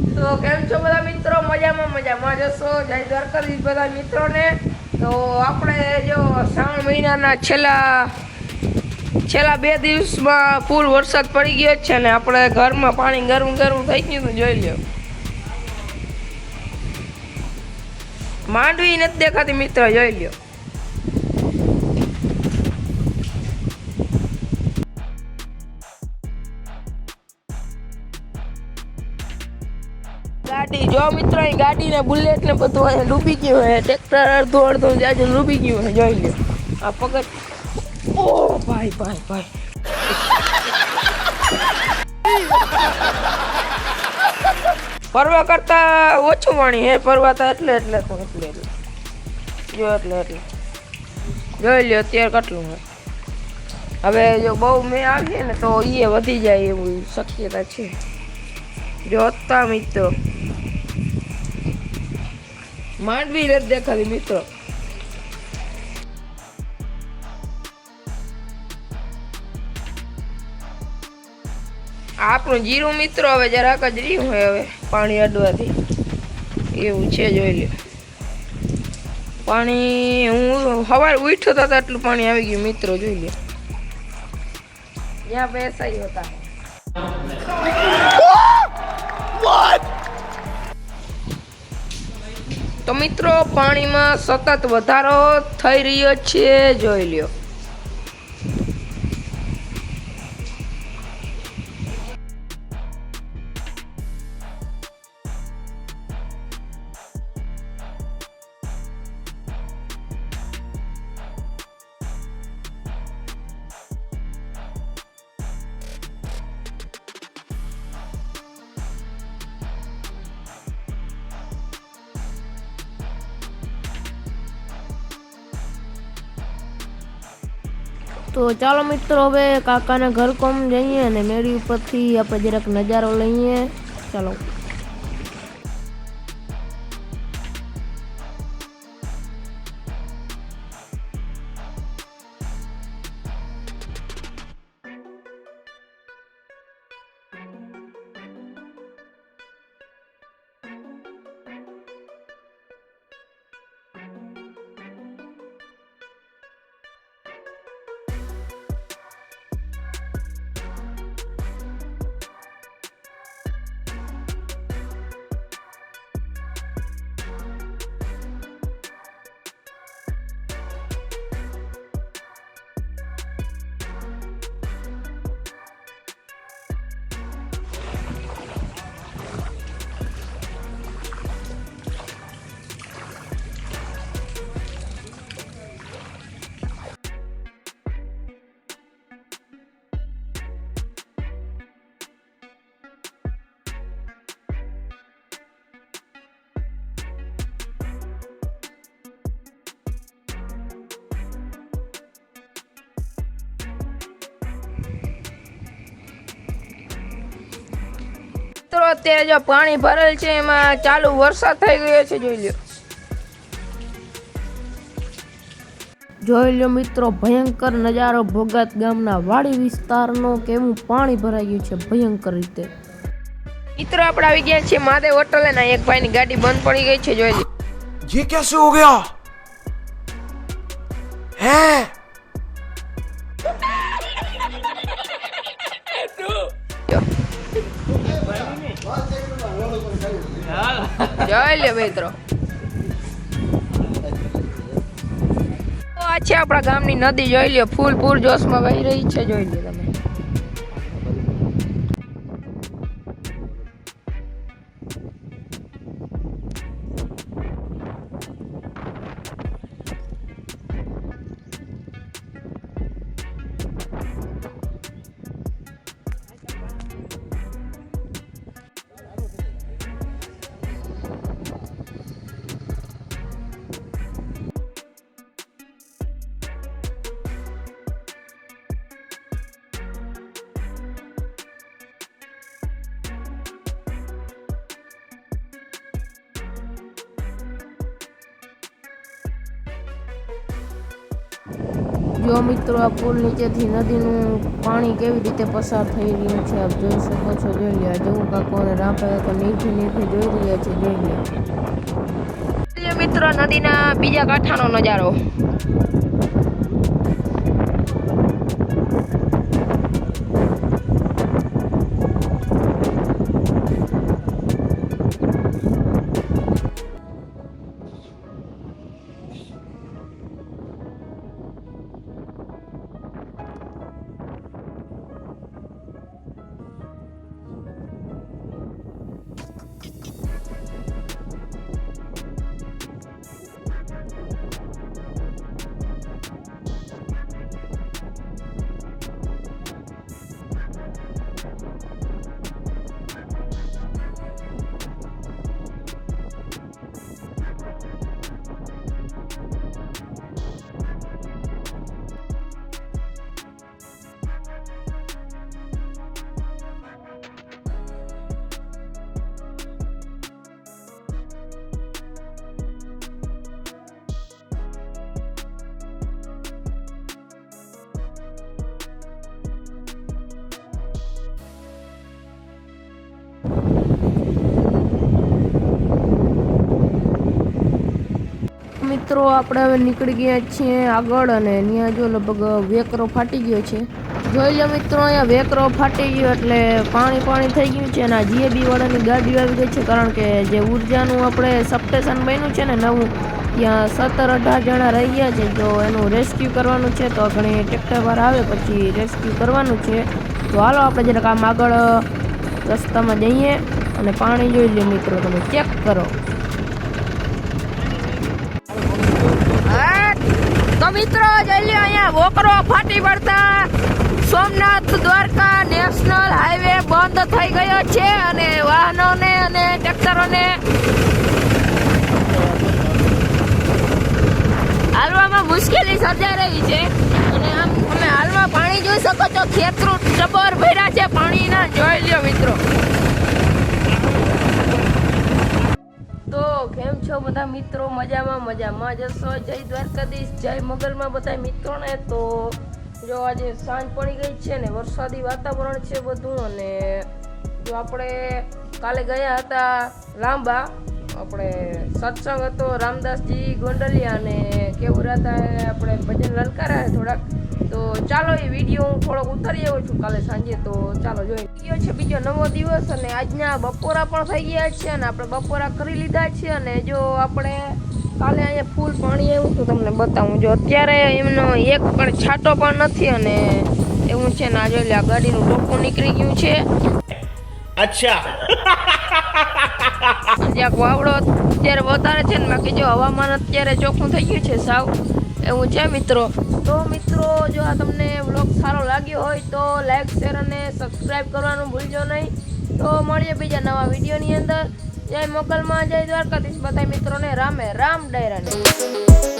તો કેમ છો બધા મિત્રો? મજામાં મજામાં જશો? જય દ્વારકાધીશ બધા મિત્રોને. તો આપણે જો શ્રાવણ મહિનાના છેલ્લા છેલ્લા બે દિવસમાં ફૂલ વરસાદ પડી ગયો છે ને આપણે ઘરમાં પાણી ગરમ ગરમ થઈ ગયું હતું, જોઈ લ્યો. માંડવી નથી દેખાતી મિત્ર, જોઈ લ્યો. ગાડી. જો મિત્રો અહીં ગાડી ને બુલેટ ને બધું અહીંયા ડૂબી ગયું હોય. ટ્રેક્ટર અડધું અડધું જાજુ ડૂબી ગયું હોય. જોઈ લ્યો. આ પગડ ઓ ભાઈ ભાઈ ભાઈ. ફરવા કરતા ઓછું પાણી હે. ફરવા તો એટલે એટલે એટલે એટલે જો એટલે એટલે. જોઈ લ્યો, અત્યારે કેટલું હે હવે જો બહુ મેં આવીએ ને તો એ વધી જાય એવું શક્યતા છે. જો હતા મિત્રો. માંડવી નથી દેખાતી મિત્રો. આપણું જીરું મિત્રો હવે જરાક જ રહ્યું હોય હવે પાણી અડવાથી. એવું છે જોઈ લ્યો. પાણી હું સવારે ઉઠ્યો હતો એટલું પાણી આવી ગયું મિત્રો જોઈ લ્યો. જ્યાં બેસાઈ હતા. તો મિત્રો પાણીમાં સતત વધારો થઈ રહ્યો છે જોઈ લ્યો. તો ચાલો મિત્રો, હવે કાકાના ઘર કોમ જઈએ અને મેળી ઉપરથી આપણે જરાક નજારો લઈએ. ચાલો. મિત્રો અત્યારે જો પાણી ભરેલ છે એમાં ચાલુ વરસાદ થઈ ગયો છે જોઈ લ્યો જોઈ લો મિત્રો ભયંકર નજારો ભોગાત ગામના વાડી વિસ્તારનો કેવું પાણી ભરાઈ ગયું છે ભયંકર રીતે મિત્રો આપણે આવી ગયા છીએ મહાદેવ હોટલ અને એક ભાઈની ગાડી બંધ પડી ગઈ છે જોઈ લ્યો ये कैसे हो गया है જોઈ લે મિત્રો. આ છે આપણા ગામની નદી, જોઈ લ્યો, ફૂલ પૂર જોશમાં વહી રહી છે, જોઈ લ્યો તમે. જો મિત્રો, આ પુલ નીચેથી નદીનું પાણી કેવી રીતે પસાર થઈ રહ્યું છે, આપ જોઈ શકો છો, જોઈ લ્યો. જેવું કાકો અને રામ કાકો નીચે નીચે જોઈ રહ્યા છે, જોઈ લ્યો. મિત્રો, નદીના બીજા કાંઠાનો નજારો. મિત્રો, આપણે હવે નીકળી ગયા છીએ આગળ અને ત્યાં જો લગભગ વેકરો ફાટી ગયો છે. જોઈ લો મિત્રો, અહીંયા વેકરો ફાટી ગયો એટલે પાણી પાણી થઈ ગયું છે અને આ જીએબી વાળાની ગાડી આવી ગઈ છે કારણ કે જે ઉર્જાનું આપણે સબસ્ટેશન બન્યું છે ને, નવું, ત્યાં સત્તર અઢાર જણા રહી ગયા છે. જો એનું રેસ્ક્યુ કરવાનું છે તો ઘણી ટ્રેક્ટર વાર આવે પછી રેસ્ક્યુ કરવાનું છે. તો હાલો આપણે જરાક આમ આગળ, રસ્તામાં જઈએ અને પાણી જોઈ લો મિત્રો, તમે ચેક કરો. તો મિત્રો જોઈ અહીંયા વોકરો ફાટી પડતા સોમનાથ દ્વારકા નેશનલ હાઈવે બંધ થઈ ગયો છે અને વાહનોને અને ટ્રેક્ટરોને હાલવામાં મુશ્કેલી સર્જાઈ રહી છે. અને આમ તમે હાલમાં પાણી જોઈ શકો છો, ખેતરું જબર ભર્યા છે પાણીના. જોઈ લ્યો મિત્રો. કેમ છો બધા મિત્રો? મજામાં મજામાં જશો જય દ્વારકાધીશ, જય મગલમાં બધા મિત્રોને તો જો આજે સાંજ પડી ગઈ છે ને, વરસાદી વાતાવરણ છે બધું અને જો આપણે કાલે ગયા હતા લાંબા, આપણે સત્સંગ હતો રામદાસજી ગોંડલિયા અને કેવું હતા આપણે ભજન લલકારા થોડાક? તો ચાલો એ વીડિયો હું થોડોક ઉતારી આવ્યો છું. કાલે સાંજે તો ચાલો જોઈ. ગયો છે બીજો નવો દિવસ અને આજના બપોરા પણ થઈ ગયા છે અને આપણે બપોરા કરી લીધા છે અને જો આપણે કાલે અહીંયા ફૂલ પાણી આવ્યું તો તમને બતાવું. જો અત્યારે એમનો એક પણ છાંટો પણ નથી અને એવું છે ને આ જોઈ લે આ ગાડીનું ટોપું નીકળી ગયું છે. અચ્છા. જ્યાં વાવડો અત્યારે વધારે છે ને બાકી જો હવામાન અત્યારે ચોખ્ખું થઈ ગયું છે સાવ. એવું છે, મિત્રો? તો મિત્રો, જો આ તમને વ્લોગ સારો લાગ્યો હોય તો લાઈક શેર અને સબસ્ક્રાઈબ કરવાનું ભૂલજો નહીં. તો મળીએ બીજા નવા વિડીયોની અંદર. જય મોકલમાં, જય દ્વારકાધીશ. બધા મિત્રોને રામે રામ ડાયરાને.